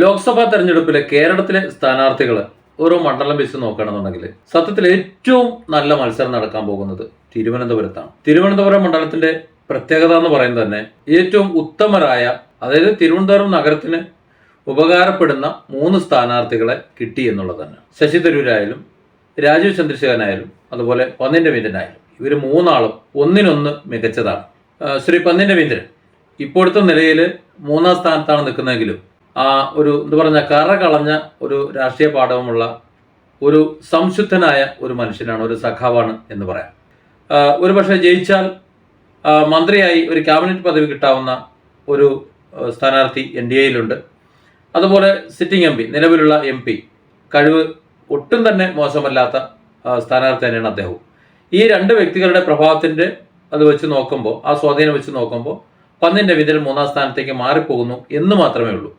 ലോക്സഭാ തെരഞ്ഞെടുപ്പിലെ കേരളത്തിലെ സ്ഥാനാർത്ഥികൾ ഓരോ മണ്ഡലം വെച്ച് നോക്കുകയാണെന്നുണ്ടെങ്കിൽ സത്യത്തിൽ ഏറ്റവും നല്ല മത്സരം നടക്കാൻ പോകുന്നത് തിരുവനന്തപുരത്താണ്. തിരുവനന്തപുരം മണ്ഡലത്തിന്റെ പ്രത്യേകത എന്ന് പറയുന്നത് തന്നെ ഏറ്റവും ഉത്തമരായ അതായത് തിരുവനന്തപുരം നഗരത്തിന് ഉപകാരപ്പെടുന്ന മൂന്ന് സ്ഥാനാർത്ഥികളെ കിട്ടി എന്നുള്ളത് തന്നെ. ശശി തരൂരായാലും രാജീവ് ചന്ദ്രശേഖരനായാലും അതുപോലെ പന്നിൻ രവീന്ദ്രനായാലും ഇവർ മൂന്നാളും ഒന്നിനൊന്ന് മികച്ചതാണ്. ശ്രീ പന്നിൻ രവീന്ദ്രൻ ഇപ്പോഴത്തെ നിലയിൽ മൂന്നാം സ്ഥാനത്താണ് നിൽക്കുന്നതെങ്കിലും ഒരു എന്താ പറഞ്ഞ കറ കളഞ്ഞ ഒരു രാഷ്ട്രീയ പാഠവുമുള്ള ഒരു സംശുദ്ധനായ ഒരു മനുഷ്യനാണ് ഒരു സഖാവാണ് എന്ന് പറയാം. ഒരു പക്ഷേ ജയിച്ചാൽ മന്ത്രിയായി ഒരു ക്യാബിനറ്റ് പദവി കിട്ടാവുന്ന ഒരു സ്ഥാനാർത്ഥി എൻ ഡി എയിലുണ്ട്. അതുപോലെ സിറ്റിംഗ് എം പി നിലവിലുള്ള എം പി കഴിവ് ഒട്ടും തന്നെ മോശമല്ലാത്ത സ്ഥാനാർത്ഥി തന്നെയാണ് അദ്ദേഹവും. ഈ രണ്ട് വ്യക്തികളുടെ പ്രഭാവത്തിന്റെ അത് വെച്ച് നോക്കുമ്പോൾ ആ സ്വാധീനം വെച്ച് നോക്കുമ്പോൾ പന്നിന്റെ രവീന്ദ്രൻ മൂന്നാം സ്ഥാനത്തേക്ക് മാറിപ്പോകുന്നു എന്ന് മാത്രമേ ഉള്ളൂ.